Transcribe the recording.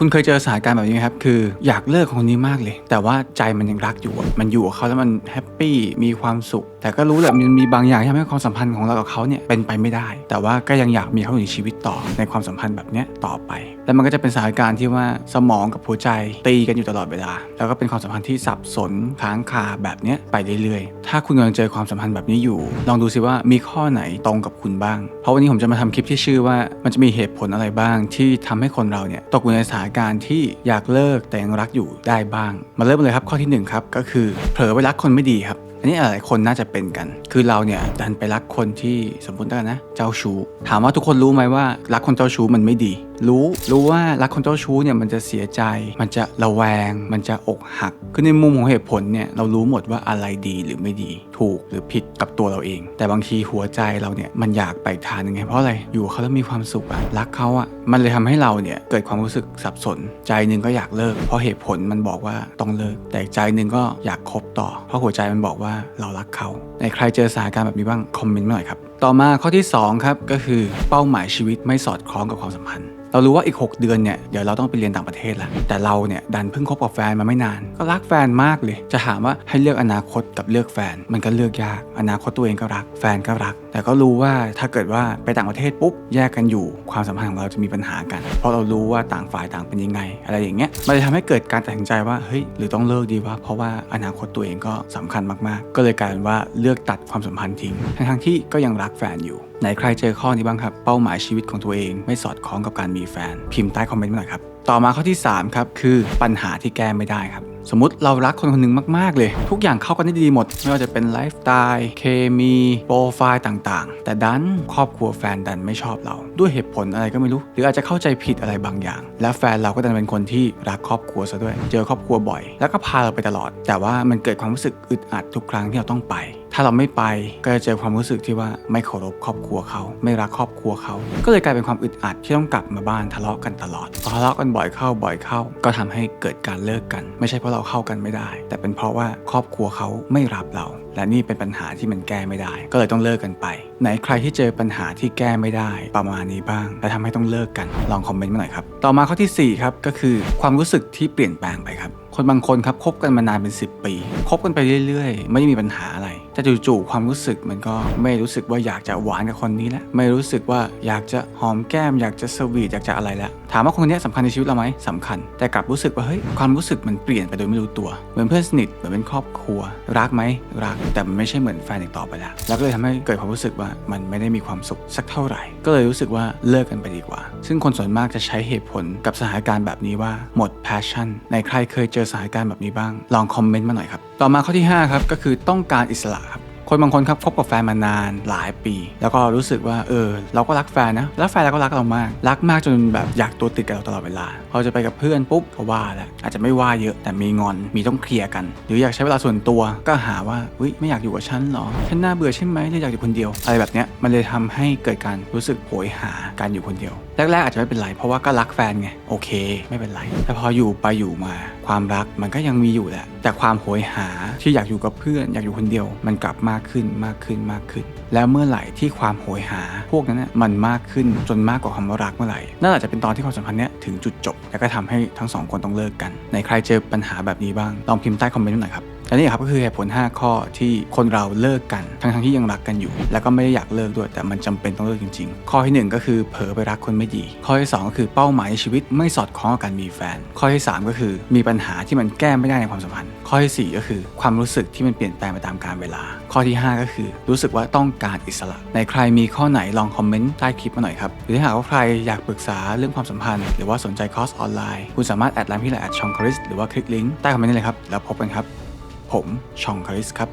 คุณเคยเจอสถานการณ์แบบนี้ไหมครับ คืออยากเลิกคนนี้มากเลย แต่ว่าใจมันยังรักอยู่ มันอยู่กับเขาแล้วมันแฮปปี้ มีความสุข แต่ก็รู้แหละมันมีบางอย่างที่ทำให้ความสัมพันธ์ของเรากับเขาเนี่ยเป็นไปไม่ได้ แต่ว่าก็ยังอยากมีเขาอยู่ในชีวิตต่อ ในความสัมพันธ์แบบเนี้ยต่อไป แล้วมันก็จะเป็นสถานการณ์ที่ว่าสมองกับหัวใจตีกันอยู่ตลอดเวลา แล้วก็เป็นความสัมพันธ์ที่สับสนค้างคาแบบเนี้ยไปเรื่อยๆ ถ้าคุณกำลังเจอความสัมพันธ์แบบนี้อยู่ ลองดูซิว่ามีข้อไหนตรงกับคุณบ้าง เพราะวันนี้ผมจะมาทำคลิปที่ชื่อว่ามันจะมีเหตุผลอะไรบ้าง ที่ทำให้คนเราเนี่ยตกอยู่ในสถานการณ์ที่อยากเลิกแต่ยังรักอยู่ได้บ้าง มาเริ่มเลยครับข้อที่หนึ่งครับก็คือเผลอไปรักคนไม่ดีครับอันนี้หลายคนน่าจะเป็นกัน คือเราเนี่ยดันไปรักคนที่สมมติแล้วกันนะเจ้าชู้ถามว่าทุกคนรู้ไหมว่า รักคนเจ้าชู้มันไม่ดี รู้รู้ว่ารักคนเจ้าชู้เนี่ยมันจะเสียใจ มันจะระแวง มันจะอกหักคือในมุมของเหตุผลเนี่ยเรารู้หมดว่าอะไรดีหรือไม่ดี ถูกหรือผิดกับตัวเราเอง แต่บางทีหัวใจเราเนี่ยมันอยากไปทางหนึงไงเพราะอะไรอยู่เขาแล้วมีความสุขอะรักเขาอะมันเลยทำให้เราเนี่ยเกิดความรู้สึกสับสน ใจหนึ่งก็อยากเลิก เพราะเหตุผลมันบอกว่าต้องเลิก แต่อีกใจหนึ่งก็อยากคบต่อ เพราะหัวใจมันบอกว่าเรารักเขา ในใครเจอสถานการณ์แบบนี้บ้างคอมเมนต์มาหน่อยครับ ต่อมาข้อที่2ครับก็คือเป้าหมายชีวิตไม่สอดคล้องกับความสัมพันธ์เรารู้ว่าอีก 6 เดือนเนี่ยเดี๋ยวเราต้องไปเรียนต่างประเทศแล้วแต่เราเนี่ยดันเพิ่งคบกับแฟนมาไม่นาน ก็รักแฟนมากเลย จะถามว่าให้เลือกอนาคตกับเลือกแฟน มันก็เลือกยาก อนาคตตัวเองก็รัก แฟนก็รักแต่ก็รู้ว่าถ้าเกิดว่าไปต่างประเทศปุ๊บแยกกันอยู่ความสัมพันธ์ของเราจะมีปัญหากัน เพราะเรารู้ว่าต่างฝ่ายต่างเป็นยังไง อะไรอย่างเงี้ยมันเลยทำให้เกิดการตัดสินใจว่าเฮ้ยหรือต้องเลิกดีวะเพราะว่าอนาคตตัวเองก็สำคัญมากๆ ก็เลยกลายเป็นว่าเลือกตัดความสัมพันธ์ทิ้งทั้งที่ก็ยังรักแฟนอยู่ไหนใครเจอข้อนี้บ้างครับ เป้าหมายชีวิตของตัวเองไม่สอดคล้องกับการมีแฟน พิมพ์ใต้คอมเมนต์มาหน่อยครับ ต่อมาข้อที่ 3 ครับ คือปัญหาที่แก้ไม่ได้ครับ สมมติเรารักคนคนหนึ่งมาก ๆ เลย ทุกอย่างเข้ากันได้ดีหมด ไม่ว่าจะเป็นไลฟ์สไตล์เคมีโปรไฟล์ต่างๆ แต่ดันครอบครัวแฟนดันไม่ชอบเรา ด้วยเหตุผลอะไรก็ไม่รู้ หรืออาจจะเข้าใจผิดอะไรบางอย่าง และแฟนเราก็ดันเป็นคนที่รักครอบครัวซะด้วย เจอครอบครัวบ่อย แล้วก็พาเราไปตลอด แต่ว่ามันเกิดความรู้สึกอึดอัดทุกครั้งที่เราต้องไป ถ้าเราไม่ไปก็จะเจอความรู้สึกที่ว่าไม่เคารพครอบครัวเขา ไม่รักครอบครัวเขา ก็เลยกลายเป็นความอึดอัดที่ต้องกลับมาบ้านทะเลาะกันตลอดพอทะเลาะกันบ่อยเข้าบ่อยเข้า ก็ทำให้เกิดการเลิกกัน ไม่ใช่เพราะเราเข้ากันไม่ได้ แต่เป็นเพราะว่าครอบครัวเขาไม่รับเรา และนี่เป็นปัญหาที่มันแก้ไม่ได้ ก็เลยต้องเลิกกันไป ไหนใครที่เจอปัญหาที่แก้ไม่ได้ ประมาณนี้บ้าง และทำให้ต้องเลิกกันลองคอมเมนต์มาหน่อยครับต่อมาข้อทีสี่4ครับก็คือความรู้สึกที่เปลี่ยนแปลงไปครับ คนบางคนครับคบกันมานานเป็น 10 ปีคบกันไปเรื่อยๆ ไม่ได้มีปัญหาอะไร แต่จู่ๆความรู้สึกมันก็ไม่รู้สึกว่าอยากจะหวานกับคนนี้แล้วไม่รู้สึกว่าอยากจะหอมแก้ม อยากจะสวีทอยากจะอะไรแล้วถามว่าคนนี้สำคัญในชีวิตเราไหมสำคัญ แต่กลับรู้สึกว่าเฮ้ยความรู้สึกมันเปลี่ยนไปโดยไม่รู้ตัว เหมือนเพื่อนสนิทเหมือนเป็นครอบครัว รักไหมรักแต่มันไม่ใช่เหมือนแฟนอีกต่อไปแล้วแล้วก็เลยทำให้เกิดความรู้สึกว่ามันไม่ได้มีความสุขสักเท่าไหร่ ก็เลยรู้สึกว่าเลิกกันไปดีกว่า ซึ่งคนส่วนมากจะใช้เหตุผลกับสถานการณ์แบบนี้ว่าหมด passion ในใครเคยเจอสถานการณ์แบบนี้บ้าง ลองคอมเมนต์มาหน่อยครับ ต่อมาข้อที่5ครับก็คือต้องการอิสระครับคนบางคนครับคบกับแฟนมานานหลายปี แล้วก็รู้สึกว่าเออเราก็รักแฟนนะแล้วแฟนเราก็รักเรามาก รักมากจนแบบอยากตัวติดกับเราตลอดเวลาพอจะไปกับเพื่อนปุ๊บก็ว่าแหละอาจจะไม่ว่าเยอะแต่มีงอนมีต้องเคลียร์กัน หรืออยากใช้เวลาส่วนตัวก็หาว่าเฮ้ยไม่อยากอยู่กับฉันหรอฉันน่าเบื่อใช่ไหมเลยอยากอยู่คนเดียว อะไรแบบเนี้ยมันเลยทำให้เกิดการรู้สึกโหยหาการอยู่คนเดียวแรกๆอาจจะไม่เป็นไรเพราะว่าก็รักแฟนไงโอเค ไม่เป็นไรแต่พออยู่ไปอยู่มา ความรักมันก็ยังมีอยู่แหละ แต่ความโหยหาที่อยากอยู่กับเพื่อน อยากอยู่คนเดียว มันกลับมากขึ้นมากขึ้นมากขึ้น แล้วเมื่อไหร่ที่ความโหยหา พวกนั้นนะมันมากขึ้นจนมากกว่าคำว่ารักเมื่อไหร่นั่นอาจจะเป็นตอนที่ความสัมพันธ์เนี้ยถึงจุดจบ แล้วก็ทำให้ทั้งสองคนต้องเลิกกันในใครเจอปัญหาแบบนี้บ้างลองพิมพ์ใต้คอมเมนต์หน่อยครับ และนี่ครับก็คือเหตุผล 5 ข้อที่คนเราเลิกกันทั้งๆที่ยังรักกันอยู่ แล้วก็ไม่ได้อยากเลิกด้วยแต่มันจำเป็นต้องเลิกจริง ๆ ข้อทีหนึ่1 ก็คือเผลอไปรักคนไม่ดี ข้อที่ 2 ก็คือเป้าหมายในชีวิตไม่สอดคล้องกับการมีแฟน ข้อที่ 3 ก็คือมีปัญหาที่มันแก้ไม่ได้ในความสัมพันธ์ ข้อทีสี่ 4 ก็คือความรู้สึกที่มันเปลี่ยนแปลงไปตามกาลเวลา ข้อที่ 5 ก็คือ รู้สึกว่าต้องการอิสระ ในใครมีข้อไหนลองคอมเมนต์ใต้คลิปมาหน่อยครับหรือถ้าหากว่าใครอยากปรึกษาเรื่องความสัมพันธ์ หรือว่าสนใจคอร์สออนไลน์คุณสามารถแอดไลน์พี่ละแอดชองคริสหรือว่าคลิกลิงก์ใต้คอมเมนต์ได้เลยครับแล้วพบกันครับ ผมชองคริสครับ